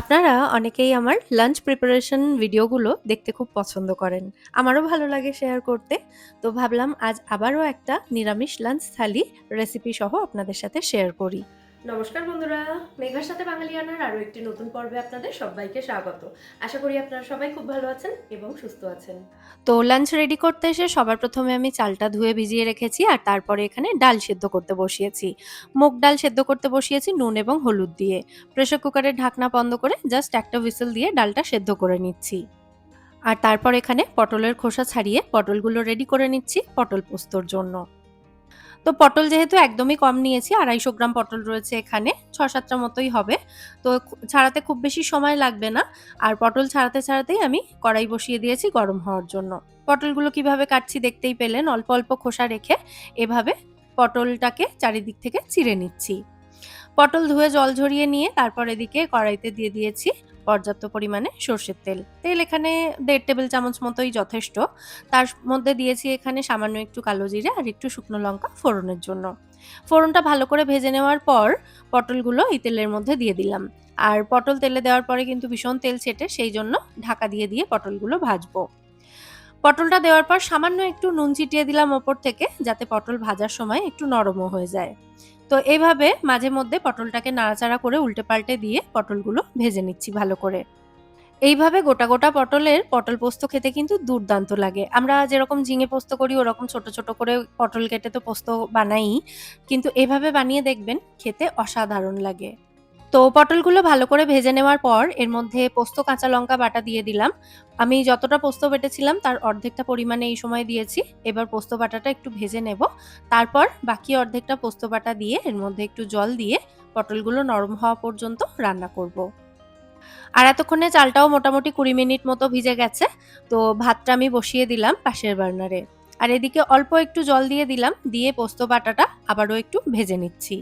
আপনারা অনেকেই আমার লাঞ্চ প্রিপারেশন ভিডিওগুলো দেখতে খুব পছন্দ করেন। আমারও ভালো লাগে শেয়ার করতে। তো ভাবলাম আজ আবারও একটা নিরামিষ লাঞ্চ থালি রেসিপি সহ আপনাদের সাথে শেয়ার করি। নমস্কার বন্ধুরা, মেঘার সাথে বাঙালিয়ানার আরও একটি নতুন পর্বে আপনাদের সবাইকে স্বাগত। আশা করি আপনারা সবাই খুব ভালো আছেন এবং সুস্থ আছেন। তো লাঞ্চ রেডি করতে এসে সবার প্রথমে আমি চালটা ধুয়ে ভিজিয়ে রেখেছি আর তারপরে এখানে ডাল সেদ্ধ করতে বসিয়েছি। মুগ ডাল সেদ্ধ করতে বসিয়েছি নুন এবং হলুদ দিয়ে। প্রেসার কুকারের ঢাকনা বন্ধ করে জাস্ট একটা হুইসেল দিয়ে ডালটা সেদ্ধ করে নিচ্ছি। আর তারপর এখানে পটলের খোসা ছাড়িয়ে পটলগুলো রেডি করে নিচ্ছি পটল পোস্তর জন্য। তো পটল যেহেতু একদমই কম নিয়েছি, আড়াইশো গ্রাম পটল রয়েছে এখানে ছ সাতটা মতোই হবে। তো ছাড়াতে খুব বেশি সময় লাগবে না। আর পটল ছাড়াতে ছাড়াতেই আমি কড়াই বসিয়ে দিয়েছি গরম হওয়ার জন্য। পটলগুলো কীভাবে কাটছি দেখতেই পেলেন, অল্প অল্প খোসা রেখে এভাবে পটলটাকে চারিদিক থেকে চিড়ে নিচ্ছি। পটল ধুয়ে জল ঝরিয়ে নিয়ে তারপর এদিকে কড়াইতে দিয়ে দিয়েছি পর্যাপ্ত পরিমাণে সর্ষের তেল। তেল এখানে দেড় টেবিল চামচ মতোই যথেষ্ট। তার মধ্যে দিয়েছি এখানে সামান্য একটু কালো জিরে আর একটু শুকনো লঙ্কা ফোড়নের জন্য। ফোড়নটা ভালো করে ভেজে নেওয়ার পর পটলগুলো এই তেলের মধ্যে দিয়ে দিলাম। আর পটল তেলে দেওয়ার পরে কিন্তু ভীষণ তেল ছেটে সেই জন্য ঢাকা দিয়ে দিয়ে পটলগুলো ভাজবো। পটলটা দেওয়ার পর সামান্য একটু নুন ছিটিয়ে দিলাম ওপর থেকে যাতে পটল ভাজার সময় একটু নরমও হয়ে যায়। তো এভাবে মাঝে মধ্যে পটলটাকে নাড়াচাড়া করে উল্টে পাল্টে দিয়ে পটলগুলো ভেজে নিচ্ছি ভালো করে। এইভাবে গোটা গোটা পটলের পটল পোস্ত খেতে কিন্তু দুর্দান্ত লাগে। আমরা যেরকম ঝিঙে পোস্ত করি, ওরকম ছোট ছোট করে পটল কেটে তো পোস্ত বানাই কিন্তু এভাবে বানিয়ে দেখবেন খেতে অসাধারণ লাগে। তো পটলগুলো ভালো করে ভেজে নেওয়ার পর এর মধ্যে পোস্ত কাঁচা লঙ্কা বাটা দিয়ে দিলাম। আমি যতটা পোস্ত বেটেছিলাম তার অর্ধেকটা পরিমাণে এই সময় দিয়েছি। এবার পোস্ত বাটাটা একটু ভেজে নেব। তারপর বাকি অর্ধেকটা পোস্ত বাটা দিয়ে এর মধ্যে একটু জল দিয়ে পটলগুলো নরম হওয়া পর্যন্ত রান্না করব। আর এতক্ষণে চালটাও মোটামুটি কুড়ি মিনিট মতো ভিজে গেছে। তো ভাতটা আমি বসিয়ে দিলাম পাশের বার্নারে। আর এদিকে অল্প একটু জল দিয়ে দিলাম। দিয়ে পোস্ত বাটাটা আবারও একটু ভেজে নিচ্ছি।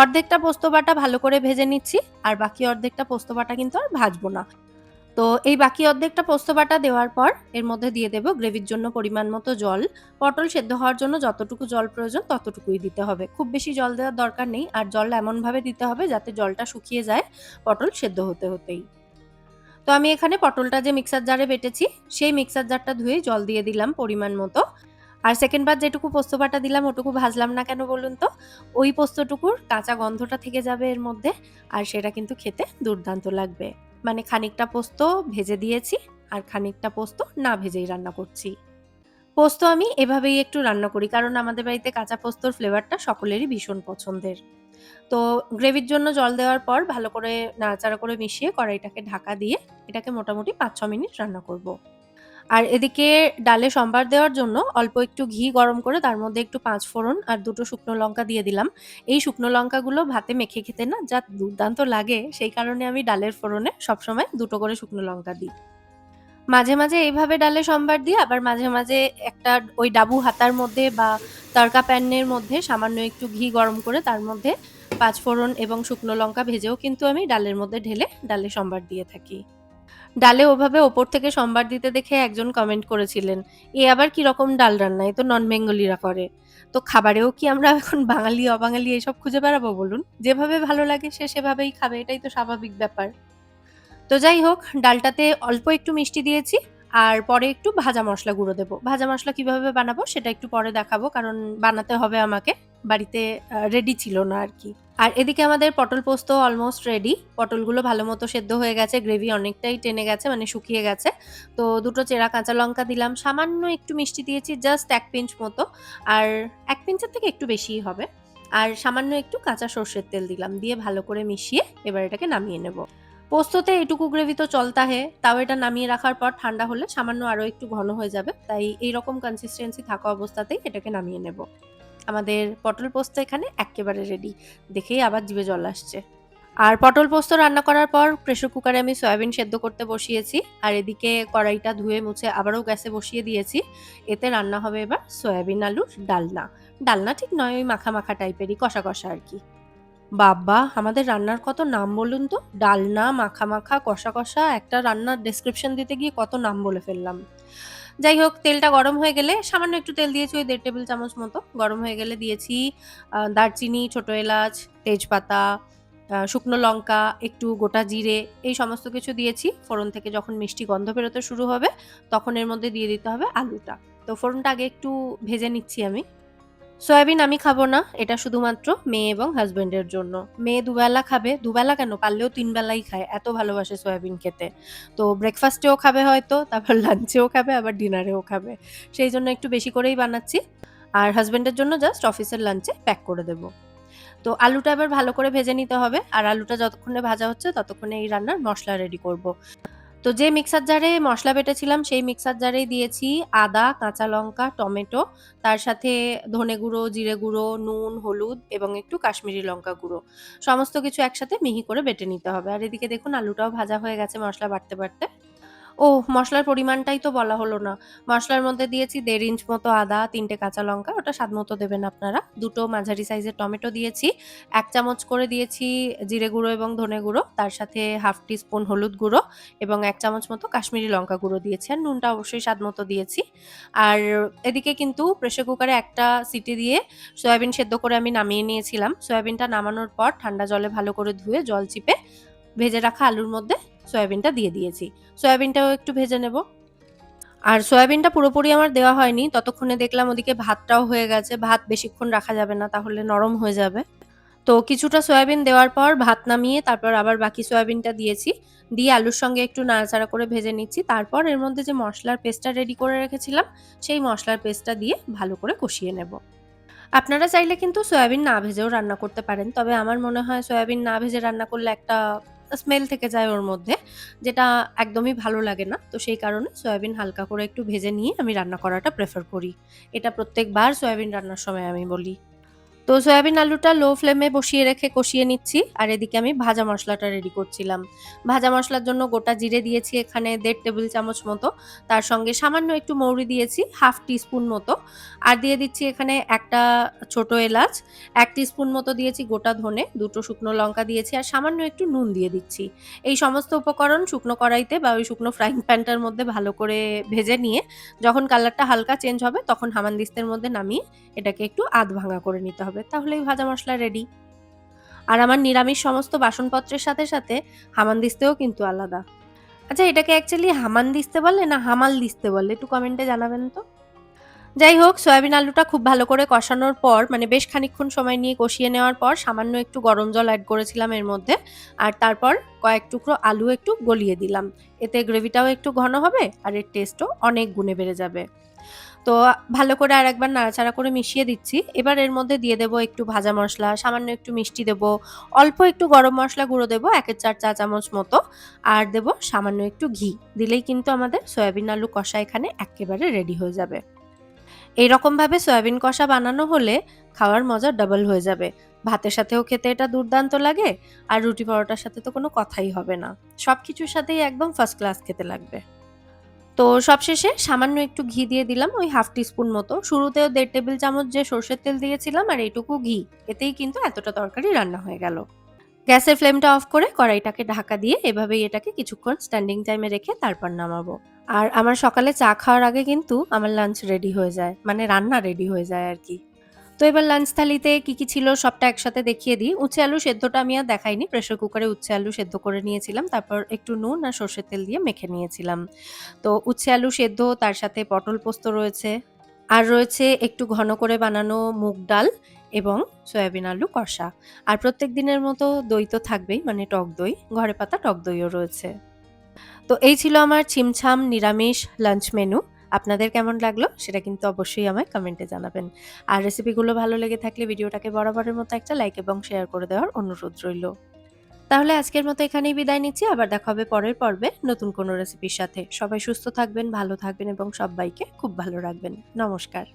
অর্ধেকটা পোস্ত বাটা ভালো করে ভেজে নিচ্ছি, আর বাকি অর্ধেকটা পোস্ত বাটা কিন্তু আর ভাজবো না। তো এই বাকি অর্ধেকটা পোস্ত বাটা দেওয়ার পর এর মধ্যে দিয়ে দেবো গ্রেভির জন্য পরিমাণ মতো জল। পটল সেদ্ধ হওয়ার জন্য যতটুকু জল প্রয়োজন ততটুকুই দিতে হবে। খুব বেশি জল দেওয়ার দরকার নেই, আর জল এমনভাবে দিতে হবে যাতে জলটা শুকিয়ে যায় পটল সেদ্ধ হতে হতেই। তো আমি এখানে পটলটা যে মিক্সার জারে বেটেছি, সেই মিক্সার জারটা ধুয়ে জল দিয়ে দিলাম পরিমাণ মতো। আর সেকেন্ড বার যেটুকু পোস্ত বাটা দিলাম, ওটুকু ভাজলাম না কেন বলুন তো? ওই পোস্তটুকুর কাঁচা গন্ধটা থেকে যাবে এর মধ্যে, আর সেটা কিন্তু খেতে দুর্দান্ত লাগবে। মানে খানিকটা পোস্ত ভেজে দিয়েছি, আর খানিকটা পোস্ত না ভেজেই রান্না করছি। পোস্ত আমি এভাবেই একটু রান্না করি, কারণ আমাদের বাড়িতে কাঁচা পোস্তর ফ্লেভারটা সকলেরই ভীষণ পছন্দের। তো গ্রেভির জন্য জল দেওয়ার পর ভালো করে নাড়াচাড়া করে মিশিয়ে কড়াইটাকে ঢাকা দিয়ে এটাকে মোটামুটি পাঁচ ছ মিনিট রান্না করব। আর এদিকে ডালে সম্বার দেওয়ার জন্য অল্প একটু ঘি গরম করে তার মধ্যে একটু পাঁচ ফোড়ন আর দুটো শুকনো লঙ্কা দিয়ে দিলাম। এই শুকনো লঙ্কাগুলো ভাতে মেখে খেতে না যা দুর্দান্ত লাগে, সেই কারণে আমি ডালের ফোড়নে সবসময় দুটো করে শুকনো লঙ্কা দিই। মাঝে মাঝে এইভাবে ডালে সম্বার দিয়ে আবার মাঝে মাঝে একটা ওই ডাবু হাতার মধ্যে বা তড়কা প্যানের মধ্যে সামান্য একটু ঘি গরম করে তার মধ্যে পাঁচ ফোড়ন এবং শুকনো লঙ্কা ভেজেও কিন্তু আমি ডালের মধ্যে ঢেলে ডালে সম্বার দিয়ে থাকি। ডালে ওভাবে ওপর থেকে সম্বার দিতে দেখে একজন কমেন্ট করেছিলেন, এ আবার কি রকম ডাল রান্না? এ তো নন বেঙ্গলিরা করে। তো খাবারেও কি আমরা এখন বাঙালি, অবাঙালি এসব খুঁজে বেড়াবো বলুন? যেভাবে ভালো লাগে সে সেভাবেই খাবে, এটাই তো স্বাভাবিক ব্যাপার। তো যাই হোক, ডালটাতে অল্প একটু মিষ্টি দিয়েছি, আর পরে একটু ভাজা মশলা গুঁড়ো দেবো। ভাজা মশলা কীভাবে বানাবো সেটা একটু পরে দেখাবো, কারণ বানাতে হবে আমাকে, বাড়িতে রেডি ছিল না আর কি। আর এদিকে আমাদের পটল পোস্ত অলমোস্ট রেডি পটলগুলো ভালো মতো সেদ্ধ হয়ে গেছে গ্রেভি অনেকটাই টেনে গেছে মানে শুকিয়ে গেছে। তো দুটো চেরা কাঁচা লঙ্কা দিলাম, সামান্য একটু মিষ্টি দিয়েছি জাস্ট এক পিঞ্চ মতো। আর এক পিঞ্চের থেকে একটু বেশিই হবে। আর সামান্য একটু কাঁচা সর্ষের তেল দিলাম, দিয়ে ভালো করে মিশিয়ে এবার এটাকে নামিয়ে নেব। পোস্ততে এটুকু গ্রেভি তো চলতা হে তাও এটা নামিয়ে রাখার পর ঠান্ডা হলে সামান্য আরও একটু ঘন হয়ে যাবে, তাই এই রকম কনসিস্টেন্সি থাকা অবস্থাতেই এটাকে নামিয়ে নেব। আমাদের পটল পোস্ত এখানে একেবারে রেডি দেখেই আবার জিভে জল আসছে। আর পটল পোস্ত রান্না করার পর প্রেশার কুকারে আমি সয়াবিন সেদ্ধ করতে বসিয়েছি। আর এদিকে কড়াইটা ধুয়ে মুছে আবারও গ্যাসে বসিয়ে দিয়েছি। এতে রান্না হবে এবার সয়াবিন আলুর ডালনা। ডালনা ঠিক নয়, ওই মাখা মাখা টাইপেরই কষা কষা আর কি। বাবা, আমাদের রান্নার কত নাম বলুন তো? ডালনা মাখা মাখা কষা কষা একটা রান্নার ডেসক্রিপশন দিতে গিয়ে কত নাম বলে ফেললাম। যাই হোক, তেলটা গরম হয়ে গেলে সামান্য একটু তেল দিয়েছি ওই দেড় টেবিল চামচ মতো। গরম হয়ে গেলে দিয়েছি দারচিনি, ছোটো এলাচ, তেজপাতা শুকনো লঙ্কা, একটু গোটা জিরে, এই সমস্ত কিছু দিয়েছি। ফোড়ন থেকে যখন মিষ্টি গন্ধ বেরোতে শুরু হবে, তখন এর মধ্যে দিয়ে দিতে হবে আলুটা। তো ফোড়নটা আগে একটু ভেজে নিচ্ছি আমি। সয়াবিন আমি খাব না, এটা শুধুমাত্র মেয়ে এবং হাজবেন্ডের জন্য। মেয়ে দুবেলা খাবে, দুবেলা কেন? পারলেও তিন বেলাই খায়, এত ভালোবাসে সয়াবিন খেতে। তো ব্রেকফাস্টেও খাবে হয়তো, তারপর লাঞ্চেও খাবে, আবার ডিনারেও খাবে। সেই জন্য একটু বেশি করেই বানাচ্ছি। আর হাজবেন্ডের জন্য জাস্ট অফিসের লাঞ্চে প্যাক করে দেবো। তো আলুটা এবার ভালো করে ভেজে নিতে হবে। আর আলুটা যতক্ষণে ভাজা হচ্ছে, ততক্ষণে এই রান্নার মশলা রেডি করব। তো যে মিক্সার জারে মশলা বেটেছিলাম, সেই মিক্সার জারেই দিয়েছি আদা, কাঁচা লঙ্কা, টমেটো, তার সাথে ধনে গুঁড়ো, জিরে গুঁড়ো, নুন, হলুদ এবং একটু কাশ্মীরি লঙ্কা গুঁড়ো। সমস্ত কিছু একসাথে মিহি করে বেটে নিতে হবে। আর এদিকে দেখুন আলুটাও ভাজা হয়ে গেছে মশলা বাড়তে বাটতে। ও মশলার পরিমাণটাই তো বলা হলো না। মশলার মধ্যে দিয়েছি দেড় ইঞ্চ মতো আদা, তিনটে কাঁচা লঙ্কা, ওটা স্বাদ মতো দেবেন আপনারা। দুটো মাঝারি সাইজের টমেটো দিয়েছি, এক চামচ করে দিয়েছি জিরে গুঁড়ো এবং ধনে গুঁড়ো, তার সাথে হাফ টি স্পুন হলুদ গুঁড়ো এবং এক চামচ মতো কাশ্মীরি লঙ্কা গুঁড়ো দিয়েছি আর নুনটা অবশ্যই স্বাদ মতো দিয়েছি। আর এদিকে কিন্তু প্রেশার কুকারে একটা সিটি দিয়ে সয়াবিন সেদ্ধ করে আমি নামিয়ে নিয়েছিলাম। সয়াবিনটা নামানোর পর ঠান্ডা জলে ভালো করে ধুয়ে জল চিপে ভেজে রাখা আলুর মধ্যে সয়াবিনটা দিয়ে দিয়েছি। সয়াবিনটাও একটু ভেজে নেব। আর সয়াবিনটা পুরোপুরি আমার দেওয়া হয়নি। ততক্ষণে দেখলাম ওদিকে ভাতটাও হয়ে গেছে। ভাত বেশিক্ষণ রাখা যাবে না, তাহলে নরম হয়ে যাবে। তো কিছুটা সয়াবিন দেওয়ার পর ভাত নামিয়ে তারপর আবার বাকি সয়াবিনটা দিয়েছি। দিয়ে আলুর সঙ্গে একটু নাড়াচাড়া করে ভেজে নিচ্ছি। তারপর এর মধ্যে যে মশলার পেস্টটা রেডি করে রেখেছিলাম, সেই মশলার পেস্টটা দিয়ে ভালো করে কষিয়ে নেব। আপনারা চাইলে কিন্তু সয়াবিন না ভেজেও রান্না করতে পারেন। তবে আমার মনে হয় সয়াবিন না ভেজে রান্না করলে একটা স্মেল থেকে যায় ওর মধ্যে, যেটা একদমই ভালো লাগে না। তো সেই কারণে সয়াবিন হালকা করে একটু ভেজে নিয়ে আমি রান্না করাটা প্রেফার করি। এটা প্রত্যেকবার সয়াবিন রান্নার সময় আমি বলি। তো সয়াবিন আলুটা লো ফ্লেমে বসিয়ে রেখে কষিয়ে নিচ্ছি। আর এদিকে আমি ভাজা মশলাটা রেডি করছিলাম। ভাজা মশলার জন্য গোটা জিরে দিয়েছি এখানে দেড় টেবিল চামচ মতো। তার সঙ্গে সামান্য একটু মৌরি দিয়েছি, হাফ টিস্পুন মতো। আর দিয়ে দিচ্ছি এখানে একটা ছোট এলাচ, এক টিস্পুন মতো দিয়েছি গোটা ধনে, দুটো শুকনো লঙ্কা দিয়েছি আর সামান্য একটু নুন দিয়ে দিচ্ছি। এই সমস্ত উপকরণ শুকনো কড়াইতে বা ওই শুকনো ফ্রাইং প্যানটার মধ্যে ভালো করে ভেজে নিয়ে যখন কালারটা হালকা চেঞ্জ হবে তখন হামানদিস্তের মধ্যে নামিয়ে এটাকে একটু আধ ভাঙা করে নিতে হবে। তাহলেই ভাজা মশলা রেডি আর আমার নিরামিষ সমস্ত বাসনপত্রের সাথে সাথে হামানদিস্তেও কিন্তু আলাদা। আচ্ছা এটাকে অ্যাকচুয়ালি হামান হামানদিস্তে বলে না হামাল দিস্তে বলে? একটু কমেন্টে জানাবেন তো? যাই হোক, সয়াবিন আলুটা খুব ভালো করে কষানোর পর মানে বেশ খানিকক্ষণ সময় নিয়ে কষিয়ে নেওয়ার পর, সামান্য একটু গরম জল অ্যাড করেছিলাম এর মধ্যে। আর তারপর কয়েক টুকরো আলু একটু গলিয়ে দিলাম। এতে গ্রেভিটাও একটু ঘন হবে, আর এর টেস্টও অনেক গুণে বেড়ে যাবে। তো ভালো করে আর একবার নাড়াচাড়া করে মিশিয়ে দিচ্ছি। এবার এর মধ্যে দিয়ে দেবো একটু ভাজা মশলা, সামান্য একটু মিষ্টি দেবো, অল্প একটু গরম মশলা গুঁড়ো দেবো, একের চার চা চামচ মতো, আর দেবো সামান্য একটু ঘি। দিলেই কিন্তু আমাদের সয়াবিন আলু কষা এখানে একেবারে রেডি হয়ে যাবে। এইরকমভাবে সয়াবিন কষা বানানো হলে খাওয়ার মজা ডাবল হয়ে যাবে। ভাতের সাথেও খেতে এটা দুর্দান্ত লাগে, আর রুটি পরোটার সাথে তো কোনো কথাই হবে না। সব কিছুর সাথেই একদম ফার্স্ট ক্লাস খেতে লাগবে। তো সবশেষে সামান্য একটু ঘি দিয়ে দিলাম, ওই হাফ টিস্পুন মতো। শুরুতেও দেড় টেবিল চামচ যে সর্ষের তেল দিয়েছিলাম আর এইটুকু ঘি, এতেই কিন্তু এতটা তরকারি রান্না হয়ে গেল। গ্যাসের ফ্লেমটা অফ করে কড়াইটাকে ঢাকা দিয়ে এভাবেই এটাকে কিছুক্ষণ স্ট্যান্ডিং টাইমে রেখে তারপর নামাবো। আর আমার সকালে চা খাওয়ার আগে কিন্তু আমার লাঞ্চ রেডি হয়ে যায় মানে রান্না রেডি হয়ে যায় আর কি। তো এবার লাঞ্চ থালিতে কি কি ছিল সবটা একসাথে দেখিয়ে দিই। উচ্ছে আলু সেদ্ধটা আমি আর দেখাইনি প্রেশার কুকারে উচ্ছে আলু সেদ্ধ করে নিয়েছিলাম, তারপর একটু নুন আর সর্ষের তেল দিয়ে মেখে নিয়েছিলাম। তো উচ্ছে আলু সেদ্ধ, তার সাথে পটল পোস্ত রয়েছে, আর রয়েছে একটু ঘন করে বানানো মুগ ডাল এবং সয়াবিন আলু কষা। আর প্রত্যেক দিনের মতো দই তো থাকবেই মানে টক দই, ঘরে পাতা টক দইও রয়েছে। তো এই ছিল আমার ছিমছাম নিরামিষ লাঞ্চ মেনু আপনাদের কেমন লাগল সেটা কিন্তু অবশ্যই আমায় কমেন্টে জানাবেন। আর রেসিপিগুলো ভালো লেগে থাকলে ভিডিওটাকে বরাবরের মতো একটা লাইক এবং শেয়ার করে দেওয়ার অনুরোধ রইল। তাহলে আজকের মতো এখানেই বিদায় নিচ্ছি, আবার দেখা হবে পরের পর্বে নতুন কোনো রেসিপির সাথে। সবাই সুস্থ থাকবেন, ভালো থাকবেন এবং সবাইকে খুব ভালো রাখবেন। নমস্কার।